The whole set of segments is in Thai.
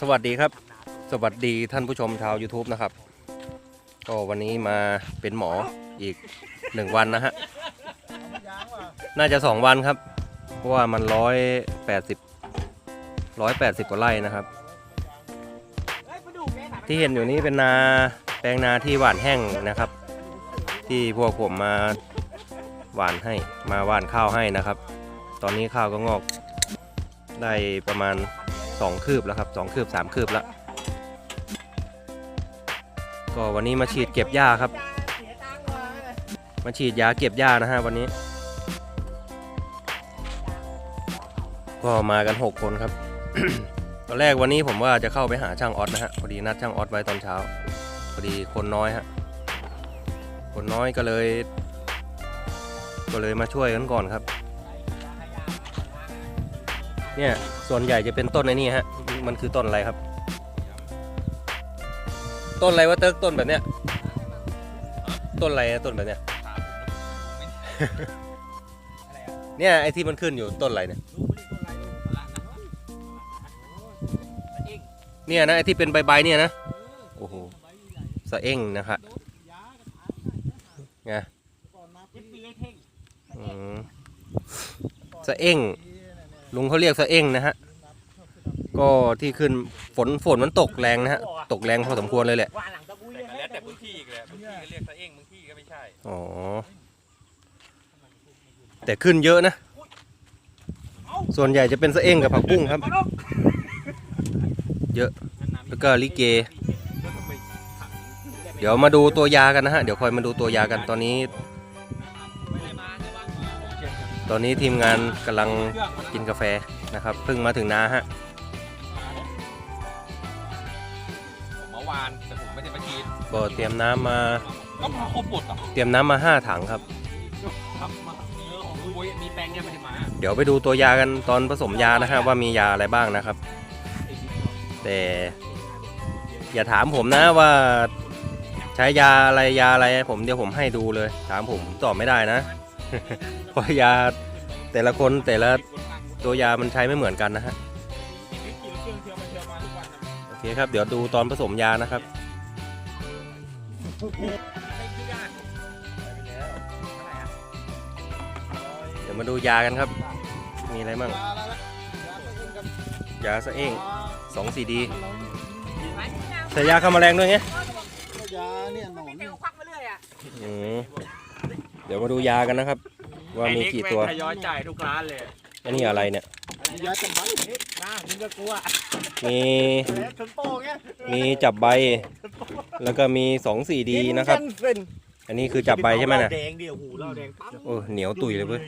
สวัสดีครับ สวัสดีท่านผู้ชมชาว YouTube นะครับ ก็วันนี้มาเป็นหมออีกหนึ่งวันนะฮะ น่าจะสองวันครับ เพราะว่ามันร้อยแปดสิบร้อยแปดสิบกว่าไร่นะครับ ที่เห็นอยู่นี้เป็นนาแปลงนาที่หว่านแห้งนะครับ ที่พวกผมมาหว่านให้มาหว่านข้าวให้นะครับ ตอนนี้ข้าวก็งอกได้ประมาณ 2 คืบแล้วครับ 2 คืบ 3 คืบแล้ว ก็วันนี้มาฉีดเก็บหญ้าครับ มาฉีดยาเก็บหญ้านะฮะวันนี้ ก็มากัน 6 คนครับ ตอนแรกวันนี้ผมว่าจะเข้าไปหาช่างออสนะฮะ พอดีนัดช่างออสไว้ตอนเช้า พอดีคนน้อยฮะ คนน้อยก็เลย ก็เลยมาช่วยกันก่อนครับ เนี่ยส่วนใหญ่จะเป็นต้นไอ้นี่ฮะ มันคือต้นอะไรครับ ต้นอะไรวะเติ๊กต้นแบบเนี้ย ต้นอะไรอะต้นแบบเนี้ย เนี่ยไอ้ที่มันขึ้นอยู่ต้นอะไรเนี่ย เนี่ยนะไอ้ที่เป็นใบๆเนี่ยนะ โอ้โหสะเอ้งนะครับไงอืมสะเอ้ง ลุงเขาเรียกสะเอ้งนะฮะ ก็ที่ขึ้นฝนฝนมันตกแรงนะฮะ ตกแรงพอสมควรเลยแหละ ว่าหลังตะบุยแต่ก็แล้วแต่พื้นที่อีกแหละบางที่ก็เรียกซะเองบางที่ก็ไม่ใช่อ๋อ แต่ขึ้นเยอะนะ ส่วนใหญ่จะเป็นสะเอ้งกับผักบุ้งครับ เยอะ แล้วก็ลิเก เดี๋ยวมาดูตัวยากันนะฮะ เดี๋ยวคอยมาดูตัวยากันตอนนี้ ตอนนี้ทีมงานกำลังกินกาแฟนะครับเพิ่งมาถึงนาฮะเมื่อวานแต่ผมไม่ได้มาฉีดก็เตรียมน้ำมาก็พาครบหมดอะเตรียมน้ำมาห้าถังครับ ครับมาเออของคุยมีแปลงเนี่ยไม่ได้มาเดี๋ยวไปดูตัวยากันตอนผสมยานะฮะว่ามียาอะไรบ้างนะครับ แต่อย่าถามผมนะว่าใช้ยาอะไรยาอะไรผมเดี๋ยวผมให้ดูเลย ถามผมผมตอบไม่ได้นะ เพราะยาแต่ละคนแต่ละตัวยามันใช้ไม่เหมือนกันนะฮะโอเคครับเดี๋ยวดูตอนผสมยานะครับเดี๋ยวมาดูยากันครับ มีอะไรบ้างยาอะไรนะยาสะเองกับยาสะเอ้งสองซีดียใส่ยาฆ่าแมลงด้วยไงาเนี่ยหนอนไม่เนี่ยเอาควักมา เรื่อยอะอืมเดี๋ยวมาดูยากันนะครับ ว่ามีกี่ตัวทยอยจ่ายทุกร้านเลยอันนี้อะไรเนี่ยยาจำใบนะมึงก็กลัวมีถึงโป้งเงี้ยมีจับใบ แล้วก็มีสองสี่ดีนะครับ อันนี้คือจับใบใช่ไหมน่ะแดงเดียวหูเราแดงปั๊บโอ้เหนียวตุยเลยเว้ย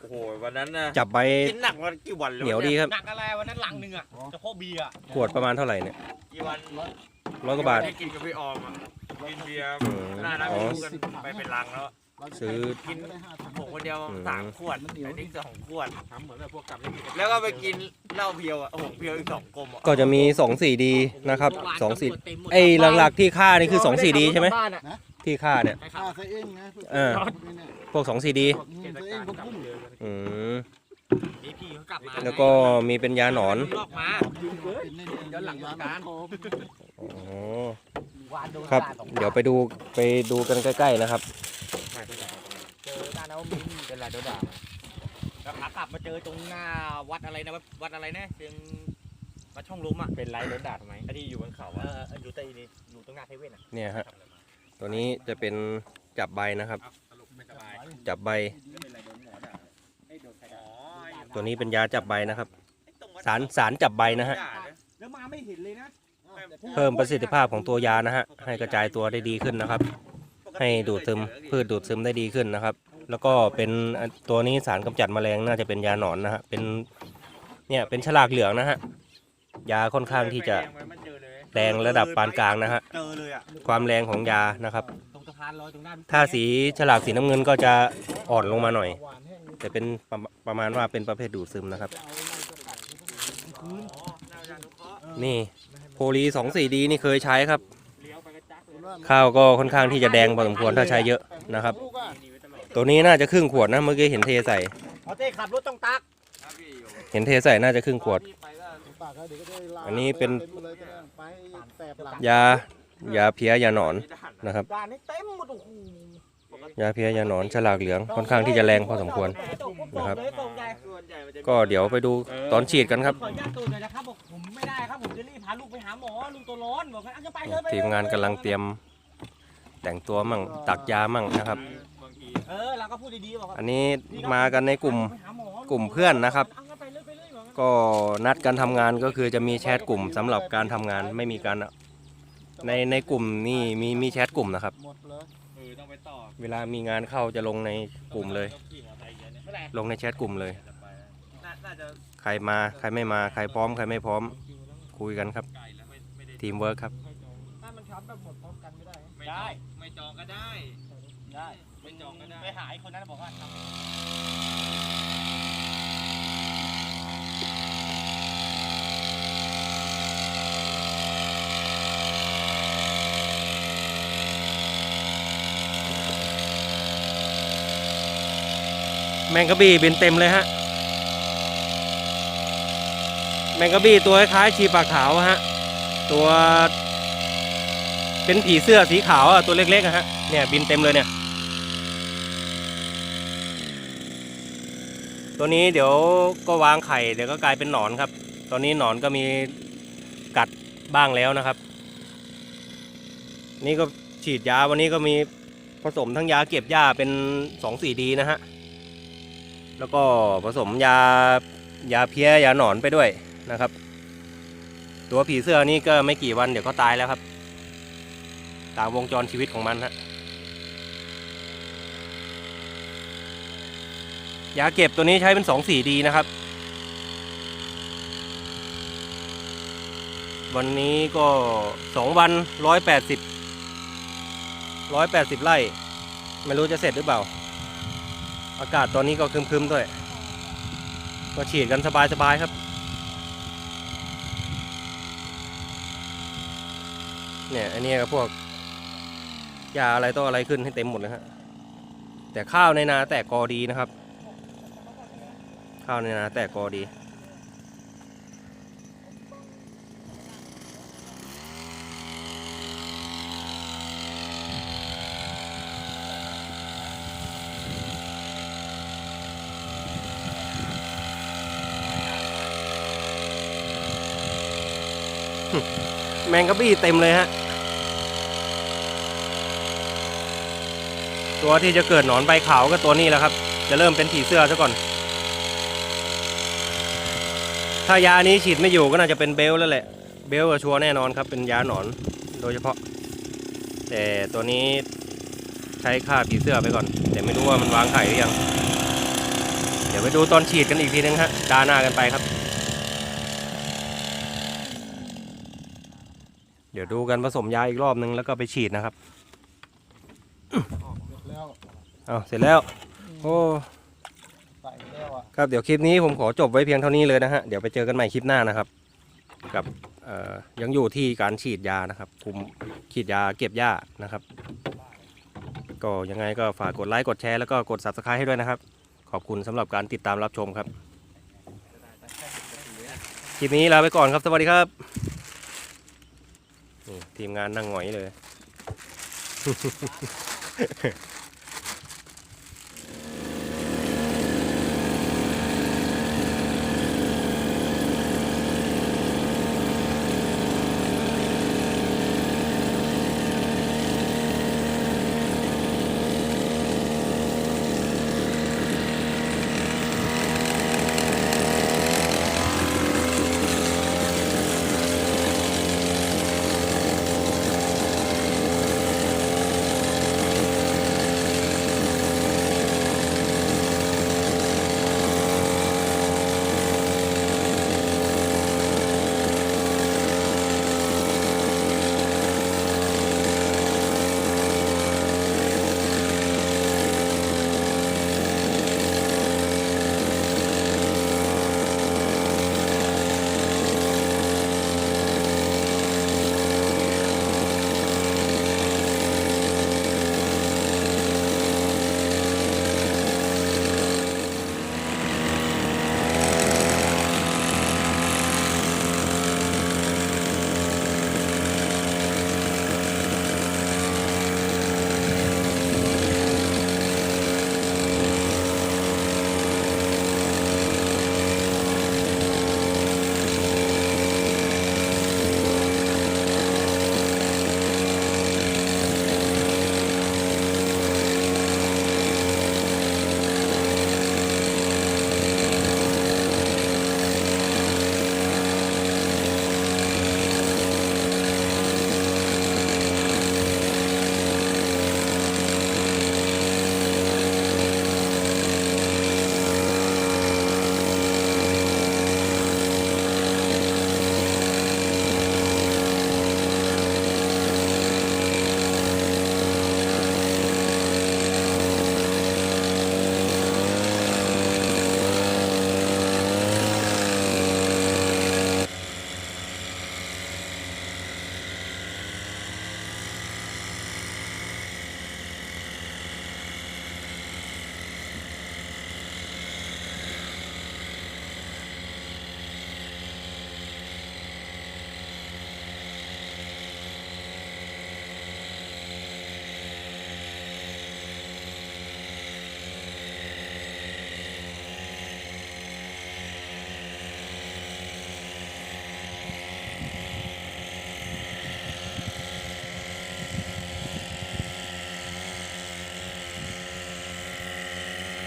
โอ้โหวันนั้นนะจับใบกินหนักวันกี่วันแล้วเหนียวดีครับหนักอะไรวันนั้นลังหนึ่งอะเฉพาะเบียร์อะขวดประมาณเท่าไหร่เนี่ยกี่วันร้อยกว่าบาทได้กินกับพี่ออมอะกินเบียร์อืมหน้าน้ำอ๋อรู้กันไปเป็นลังแล้ว ซื้อ กินไม่ได้ห้าถังผมคนเดียวอืมสามขวดไอ้นี่สองขวด ทำเหมือนแบบพวกกลับไม่กินแล้วก็ไปกินเหล้าเพียวอะโอ้โหเพียวอีกสองกลมอะก็จะมีสองสี่ดีนะครับสองสี่ไอ้หลักๆที่ฆ่านี่คือสองสี่ดีใช่ไหมบ้านอะที่ฆ่าเนี่ยใช่คค่ารับสะเองนะเออเนี่ยพวกสองสี่ดีพวกอืมสะเองพวกพุ่งอืม นี่พี่เขากลับมาแล้วก็มีเป็นยาหนอนลอกมาเป็นในเนี่ยย้อนหลังสงกรานต์อ๋อวานโดนครับตลาสองเดี๋ยวไปดูไปดูกันใกล้ๆนะครับเจอตาเนามินเป็นไรโดนด่าแล้วขากลับมาเจอตรงหน้าวัดอะไรนะวัดวัดอะไรนะเพียงวัดช่องลมอะเป็นไรโดนด่าทำไมไอ้ที่อยู่บนเขาเออะออยู่ใต้นี่อยู่ตรงหน้าเทเว่นอะเนี่ยฮะตัวนี้จะเป็นจับใบนะครับไม่สบายจับใบ ตัวนี้เป็นยาจับใบนะครับ สารสารจับใบนะฮะ แล้วมาไม่เห็นเลยนะเพิ่มประสิทธิภาพของตัวยานะฮะ ให้กระจายตัวได้ดีขึ้นนะครับ ให้ดูดซึมพืชดูดซึมได้ดีขึ้นนะครับ แล้วก็เป็นตัวนี้สารกำจัดแมลงน่าจะเป็นยาหนอนนะฮะ เป็นเนี่ยเป็นฉลากเหลืองนะฮะ ยาค่อนข้างที่จะไฟแดงไว้มันเจอเลยแรงระดับปานกลางนะฮะเจอเลยอะความแรงของยานะครับตรงสะพานลอยตรงหน้าพี่ถ้าสีฉลากสีน้ำเงินก็จะอ่อนลงมาหน่อยหวาน แห้งแต่เป็นประมาประมาณว่าเป็นประเภทดูดซึมนะครับจะเอาไล่สกัดให้พวกมันคืนอ๋อหน้าอาจารย์นุเคราะห์นี่โพลีสองสี่ดีนี่เคยใช้ครับเลี้ยวไปกระจักเลยคุณว่าข้าวก็ค่อนข้างที่จะแดงพอสมควรถ้าใช้เยอะนะครับลูกอะนี่ไว้ตลอดตัวนี้น่าจะครึ่งขวดนะเมื่อกี้เห็นเทใส่ พอเต้ขับรถต้องตักครับพี่อยู่เห็นเทใส่น่าจะครึ่งขวดพี่ไปก็ปากเขาเดี๋ยวก็ได้ลาอันนี้เป็นต็มเลยจะไปแสบหลังยายาเพี้ยยาหนอนไม่ได้นะครับ ด่านนี้เต็มหมดโอ้โห ยาเพี้ยยาหนอนฉลากเหลืองค่อนข้างที่จะแรงพอสมควร นะครับเลยส่งใหญ่ส่วนใหญ่มันจะก็เดี๋ยวไปดูตอนฉีดกันครับ ขออนุญาตตูดหน่อยนะครับบอกผมไม่ได้ครับผมจะรีบพาลูกไปหาหมอลุงตัวร้อนบอกงั้นเอาจะไปเลยไปเลยทีมงานกำลังเตรียมแต่งตัวมั่งตักยามั่งนะครับบางทีเออเราก็พูดดีๆบอกว่าอันนี้มากันในกลุ่ม ไปหาหมอกลุ่มเพื่อนนะครับ เอางั้นไปเลยไปเลยบอกงั้นก็นัดกันทำงานก็คือจะมีแชทกลุ่มสำหรับการทำงานไม่มีการในในกลุ่มนี่มีมีแชทกลุ่มนะครับ หมดเลยเออต้องไปต่อเวลามีงานเข้าจะลงในกลุ่มเลย ต้องขี่มอเตอร์ไซค์เยอะเนี่ยไม่ได้ลงในแชทกลุ่มเลย จะไปน่าน่าจะใครมาใครไม่มาใครพร้อมใครไม่พร้อมคุยกันครับ ไกลแล้วไม่ไม่ได้ทีมเวิร์คครับ ถ้ามันช้ำแบบหมดพร้อมกันไม่ได้ ไม่จองไม่จองก็ได้ ได้ ไม่จองก็ได้ ไปหาไอ้คนนั้นบอกว่าทำ แมงกะบี้บินเต็มเลยฮะ แมงกะบี้ตัวคล้ายชีปากขาวฮะ ตัว เป็นผีเสื้อสีขาวอะตัวเล็กๆอะฮะ เนี่ยบินเต็มเลยเนี่ย ตัวนี้เดี๋ยวก็วางไข่เดี๋ยวก็กลายเป็นหนอนครับ ตอนนี้หนอนก็มีกัดบ้างแล้วนะครับ นี่ก็ฉีดยาวันนี้ก็มีผสมทั้งยาเก็บหญ้าเป็นสองสี่ดีนะฮะ แล้วก็ผสมยายาเพี้ยยาหนอนไปด้วยนะครับ ตัวผีเสื้อนี่ก็ไม่กี่วันเดี๋ยวก็ตายแล้วครับ ตามวงจรชีวิตของมันฮะยาเก็บตัวนี้ใช้เป็นสองสี่ดีนะครับ วันนี้ก็สองวันร้อยแปดสิบร้อยแปดสิบไร่ ไม่รู้จะเสร็จหรือเปล่า อากาศตอนนี้ก็ครึมๆด้วย ก็ฉีดกันสบายๆครับ เนี่ยอันนี้ก็พวกยาอะไรต้องอะไรขึ้นให้เต็มหมดเลยฮะแต่ข้าวในนาแตกกอดีนะครับ ข้าวในนาแตกกอดี แมงกะบี้เต็มเลยฮะ ตัวที่จะเกิดหนอนใบขาวก็ตัวนี้แหละครับ จะเริ่มเป็นผีเสื้อซะก่อน ถ้ายานี้ฉีดไม่อยู่ก็น่าจะเป็นเบลแล้วแหละ เบลชัวร์แน่นอนครับ เป็นยาหนอนโดยเฉพาะ แต่ตัวนี้ใช้ฆ่าผีเสื้อไปก่อน แต่ไม่รู้ว่ามันวางไข่หรือยัง เดี๋ยวไปดูตอนฉีดกันอีกทีนึงฮะดาหน้ากันไปครับ เดี๋ยวดูกันผสมยาอีกรอบนึงแล้วก็ไปฉีดนะครับหมดแล้วเอาเสร็จแล้ว โอ้ครับเดี๋ยวคลิปนี้ผมขอจบไว้เพียงเท่านี้เลยนะฮะ เดี๋ยวไปเจอกันใหม่คลิปหน้านะครับ กับยังอยู่ที่การฉีดยานะครับคุมฉีดยาเก็บหญ้านะครับ ก็ยังไงก็ฝากกดไลค์กดแชร์แล้วก็กด subscribe ให้ด้วยนะครับ ขอบคุณสำหรับการติดตามรับชมครับ คลิปนี้ลาไปก่อนครับ สวัสดีครับ ทีมงานนั่งหงอยเลย